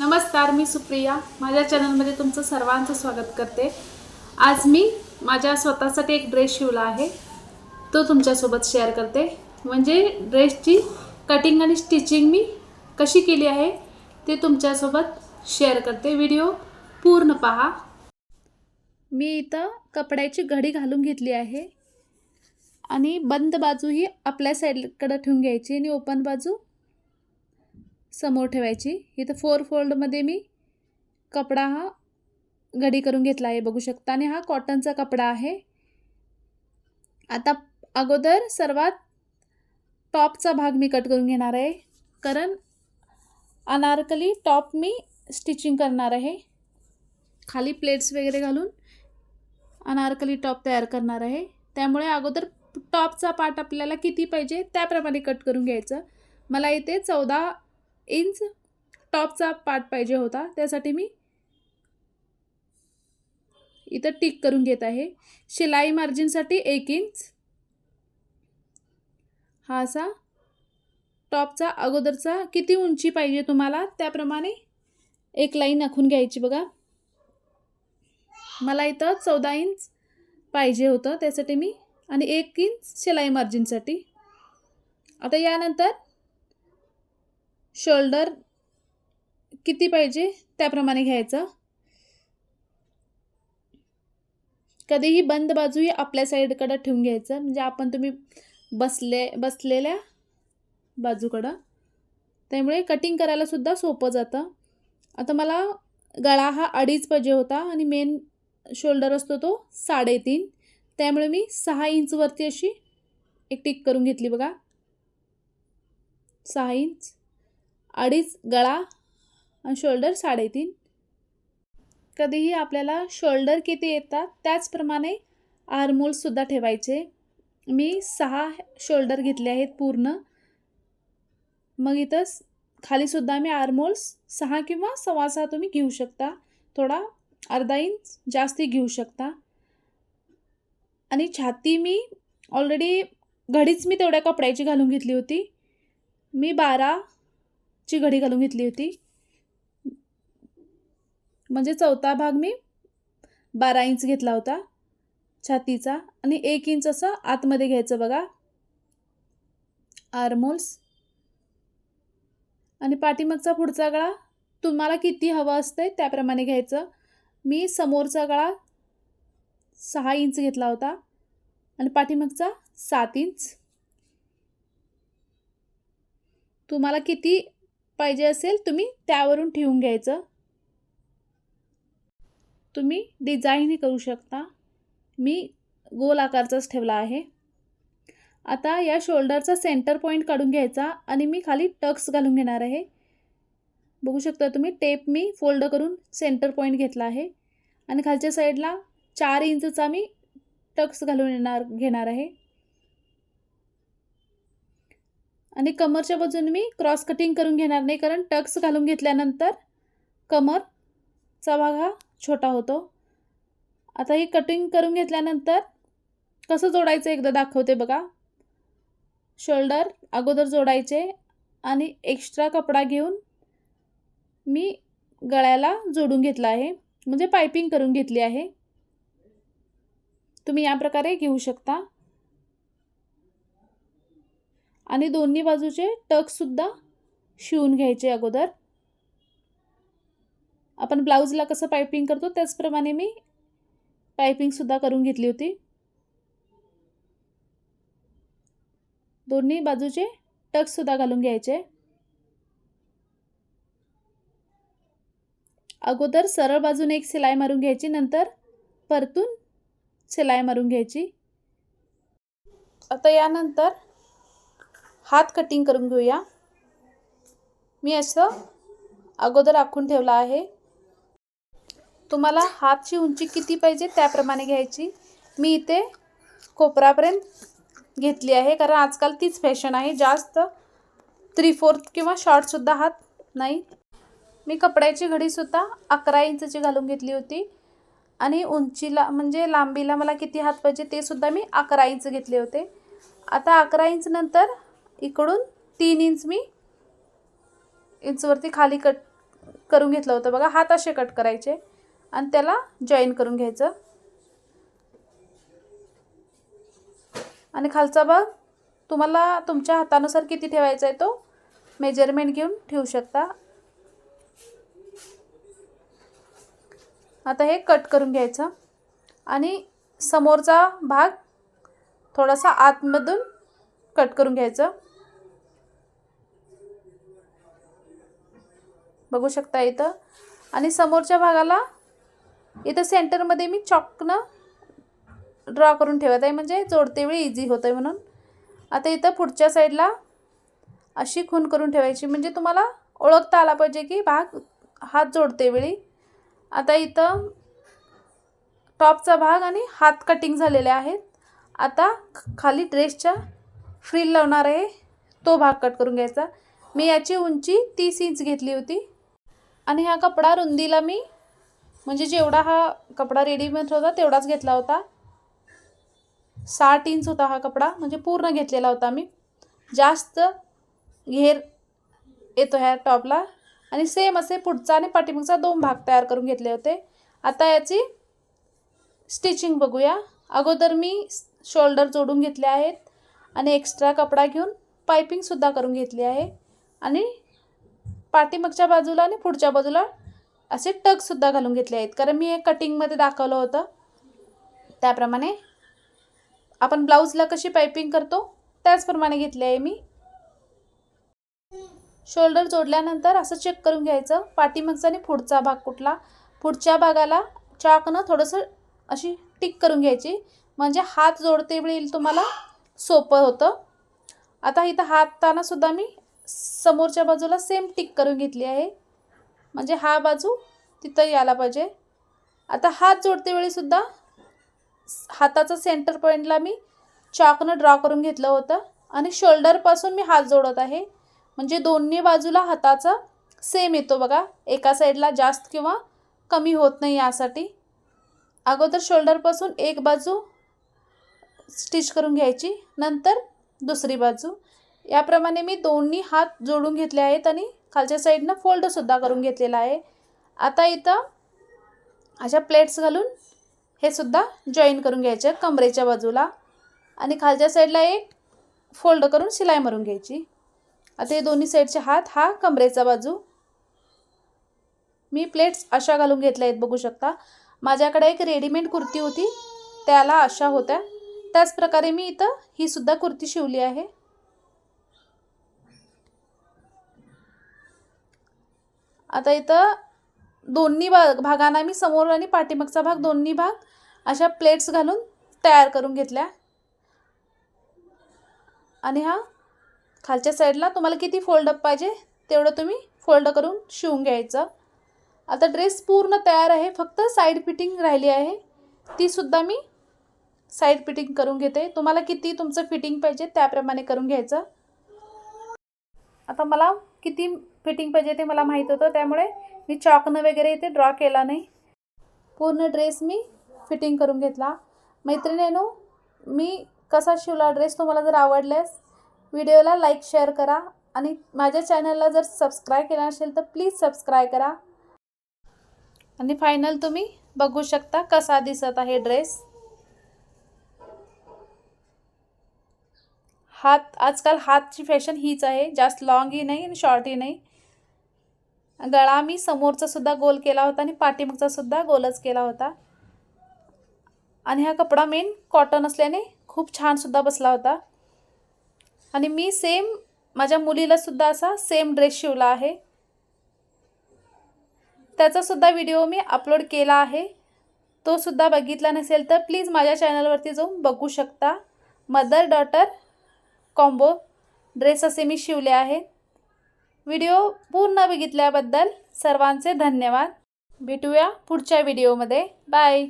नमस्कार मी सुप्रिया. माझ्या चॅनलमध्ये तुमचं सर्वांचं स्वागत करते. आज मी माझ्या स्वतःसाठी एक ड्रेस शिवला आहे. तो तुमच्यासोबत शेअर करते. म्हणजे ड्रेसची कटिंग आणि स्टिचिंग मी कशी केली आहे ते तुमच्यासोबत शेअर करते. व्हिडिओ पूर्ण पहा. मी इथं कपड्याची घडी घालून घेतली आहे आणि बंद बाजू ही आपल्या साईडकडं ठेवून घ्यायची आणि ओपन बाजू समोर ठेवायची. इथं फोर फोल्डमध्ये मी कपडा हा घडी करून घेतला आहे बघू शकता. आणि हा कॉटनचा कपडा आहे. आता अगोदर सर्वात टॉपचा भाग मी कट करून घेणार आहे. कारण अनारकली टॉप मी स्टिचिंग करणार आहे. खाली प्लेट्स वगैरे घालून अनारकली टॉप तयार करणार आहे. त्यामुळे अगोदर टॉपचा पार्ट आपल्याला किती पाहिजे त्याप्रमाणे कट करून घ्यायचं. मला इथे चौदा इंच टॉपचा पार्ट पाहिजे होता. त्यासाठी मी इथं टिक करून घेत आहे. शिलाई मार्जिनसाठी एक इंच. हा असा टॉपचा अगोदरचा किती उंची पाहिजे तुम्हाला? त्याप्रमाणे एक लाईन आखून घ्यायची बघा. मला इथं चौदा इंच पाहिजे होतं त्यासाठी मी. आणि एक इंच शिलाई मार्जिनसाठी. आता यानंतर शोल्डर किती पाहिजे? त्याप्रमाणे घ्यायचं. कधीही बंद बाजू ही आपल्या साईडकडं ठेवून घ्यायचं. म्हणजे आपण तुम्ही बसले बसलेल्या बाजूकडं. त्यामुळे कटिंग करायला सुद्धा सोपं जातं. आता मला गळा हा अडीच पाहिजे होता आणि मेन शोल्डर असतो तो साडेतीन. त्यामुळे मी सहा इंचवरती अशी एक टिक करून घेतली बघा. सहा इंच अडीच गळा आणि शोल्डर साडेतीन. कधीही आपल्याला शोल्डर किती येतात त्याचप्रमाणे आर्मोल्ससुद्धा ठेवायचे. मी सहा शोल्डर घेतले आहेत पूर्ण. मग इथं खालीसुद्धा मी आर्मोल्स सहा किंवा सव्वा सहा तुम्ही घेऊ शकता. थोडा अर्धा इंच जास्ती घेऊ शकता. आणि छाती मी ऑलरेडी घडीच मी तेवढ्या कपड्याची घालून घेतली होती. मी बारा ची घडी घालून घेतली होती. म्हणजे चौथा भाग मी बारा इंच घेतला होता. छातीचा आणि एक इंच असं आतमध्ये घ्यायचं बघा. आर्मोल्स आणि पाठीमागचा पुढचा गळा तुम्हाला किती हवं असतं त्याप्रमाणे घ्यायचं. मी समोरचा गळा सहा इंच घेतला होता. आणि पाठीमागचा सात इंच तुम्हाला किती पाहिजे असेल तुम्ही त्यावरून ठेवून घ्यायचं. तुम्ही डिझाईनही करू शकता. मी गोल आकारचाच ठेवला आहे. आता या शोल्डरचा सेंटर पॉईंट काढून घ्यायचा आणि मी खाली टक्स घालून घेणार आहे. बघू शकता तुम्ही टेप मी फोल्ड करून सेंटर पॉईंट घेतला आहे. आणि खालच्या साईडला चार इंचचा मी टक्स घालून येणार घेणार आहे. आणि कमरच्या बाजूने मी क्रॉस कटिंग करून घेणार नाही कारण टक्स घालून घेतल्यानंतर कमरचा भाग हा छोटा होतो. आता ही कटिंग करून घेतल्यानंतर कसं जोडायचं एकदा दाखवते बघा. शोल्डर अगोदर जोडायचे आणि एक्स्ट्रा कपडा घेऊन मी गळ्याला जोडून घेतला आहे म्हणजे पायपिंग करून घेतली आहे. तुम्ही या प्रकारे घेऊ शकता. आणि दोन्ही बाजूचे टकसुद्धा शिवून घ्यायचे अगोदर. आपण ब्लाऊजला कसं पायपिंग करतो त्याचप्रमाणे मी पायपिंगसुद्धा करून घेतली होती. दोन्ही बाजूचे टक्ससुद्धा घालून घ्यायचे. अगोदर सरळ बाजूने एक शिलाई मारून घ्यायची नंतर परतून शिलाई मारून घ्यायची. आता यानंतर हात कटिंग करून घेऊया. मी असं अगोदर आखून ठेवला आहे. तुम्हाला हातची उंची किती पाहिजे त्याप्रमाणे घ्यायची. मी इथे कोपरापर्यंत घेतली आहे कारण आजकाल तीच फॅशन आहे. जास्त थ्री फोर्थ किंवा शॉर्टसुद्धा हात नाही. मी कपड्याची घडीसुद्धा अकरा इंचची घालून घेतली होती. आणि उंचीला म्हणजे लांबीला मला किती हात पाहिजे ते सुद्धा मी अकरा इंच घेतले होते. आता अकरा इंच नंतर इकडून तीन इंच मी इंचवरती खाली कट करून घेतलं होतं. बघा हात असे कट करायचे आणि त्याला जॉईन करून घ्यायचं. आणि खालचा भाग तुम्हाला तुमच्या हातानुसार किती ठेवायचा आहे तो मेजरमेंट घेऊन ठेवू शकता. आता हे कट करून घ्यायचं. आणि समोरचा भाग थोडासा आतमधून कट करून घ्यायचं. बघू शकता इथं. आणि समोरच्या भागाला इथं सेंटरमध्ये मी चॉकनं ड्रॉ करून ठेवत आहे. म्हणजे जोडते वेळी इझी होतं आहे म्हणून. आता इथं पुढच्या साईडला अशी खून करून ठेवायची. म्हणजे तुम्हाला ओळखता आला पाहिजे की भाग हात जोडते वेळी. आता इथं टॉपचा भाग आणि हात कटिंग झालेले आहेत. आता खाली ड्रेसच्या फ्रील लावणार आहे. तो भाग कट करून घ्यायचा. मी याची उंची तीस इंच घेतली होती. आणि हा कपडा रुंदीला मी म्हणजे जेवढा हा कपडा रेडीमेड होता तेवढाच घेतला होता. साठ इंच होता हा कपडा म्हणजे पूर्ण घेतलेला होता मी. जास्त घेर येतो ह्या टॉपला. आणि सेम असे पुढचा आणि पाठीमागचा दोन भाग तयार करून घेतले होते. आता याची स्टिचिंग बघूया. अगोदर मी शोल्डर जोडून घेतले आहेत. आणि एक्स्ट्रा कपडा घेऊन पायपिंगसुद्धा करून घेतली आहे. आणि पाठीमागच्या बाजूला आणि पुढच्या बाजूला असे टगसुद्धा घालून घेतले आहेत. कारण मी एक कटिंगमध्ये दाखवलं होतं. त्याप्रमाणे आपण ब्लाऊजला कशी पायपिंग करतो त्याचप्रमाणे घेतले आहे मी. शोल्डर जोडल्यानंतर असं चेक करून घ्यायचं. पाठीमागचा आणि पुढचा भाग कुठला? पुढच्या भागाला चाकनं थोडंसं अशी टिक करून घ्यायची. म्हणजे हात जोडते वेळी तुम्हाला सोपं होतं. आता इथं हाताना सुद्धा मी समोरच्या बाजूला सेम टिक करून घेतली आहे. म्हणजे हा बाजू तिथं यायला पाहिजे. आता हात जोडते वेळीसुद्धा हाताचा सेंटर पॉईंटला मी चाकनं ड्रॉ करून घेतलं होतं आणि शोल्डरपासून मी हात जोडत आहे. म्हणजे दोन्ही बाजूला हाताचा सेम येतो बघा. एका साईडला जास्त किंवा कमी होत नाही यासाठी. अगोदर शोल्डरपासून एक बाजू स्टिच करून घ्यायची नंतर दुसरी बाजू. याप्रमाणे मी दोन्ही हात जोडून घेतले आहेत आणि खालच्या साईडनं फोल्डसुद्धा करून घेतलेला आहे. आता इथं अशा प्लेट्स घालून हे सुद्धा जॉईन करून घ्यायचं कमरेच्या बाजूला. आणि खालच्या साईडला एक फोल्ड करून शिलाई मारून घ्यायची. आता हे दोन्ही साईडचे हात हा कमरेचा बाजू. मी प्लेट्स अशा घालून घेतल्या आहेत बघू शकता. माझ्याकडे एक रेडीमेड कुर्ती होती त्याला अशा होत्या. त्याचप्रकारे मी इथं ही सुद्धा कुर्ती शिवली आहे. आता इथं दोन्ही भाग भागांना मी समोर आणि पाठीमागचा भाग दोन्ही भाग अशा प्लेट्स घालून तयार करून घेतल्या. आणि हा खालच्या साईडला तुम्हाला किती फोल्डअप पाहिजे तेवढं तुम्ही फोल्ड करून शिवून घ्यायचं. आता ड्रेस पूर्ण तयार आहे फक्त साईड फिटिंग राहिली आहे. तीसुद्धा मी साईड फिटिंग करून घेते. तुम्हाला किती तुमचं फिटिंग पाहिजे त्याप्रमाणे करून घ्यायचं. आता मला किती फिटिंग पाहिजे ते मला माहीत होतं त्यामुळे मी चॉकनं वगैरे इथे ड्रॉ केला नाही. पूर्ण ड्रेस मी फिटिंग करून घेतला. मैत्रिणीनो मी कसा शिवला ड्रेस तुम्हाला जर आवडल्यास व्हिडिओला लाईक शेअर करा आणि माझ्या चॅनलला जर सबस्क्राईब केला असेल तर प्लीज सबस्क्राईब करा. आणि फायनल तुम्ही बघू शकता कसा दिसत आहे ड्रेस हात आजकाल हातची फॅशन हीच आहे जास्त लॉंगही नाही आणि शॉर्टही नाही. गळा मी समोरचा सुद्धा गोल केला होता आणि पाठीमागचा सुद्धा गोलच केला होता. आणि हा कपडा मेन कॉटन असल्याने खूप छान सुद्धा बसला होता. आणि मी सेम माझ्या मुलीला सुद्धा असा सेम ड्रेस शिवला आहे. त्याचा सुद्धा व्हिडिओ मी अपलोड केला आहे. तो सुद्धा बघितला नसेल तर प्लीज माझ्या चॅनलवरती जाऊन बघू शकता. मदर डॉटर कॉम्बो ड्रेस असे मी शिवले आहेत. व्हिडिओ पूर्ण बघितल्याबद्दल सर्वांचे धन्यवाद. भेटूया पुढच्या व्हिडिओमध्ये. बाय.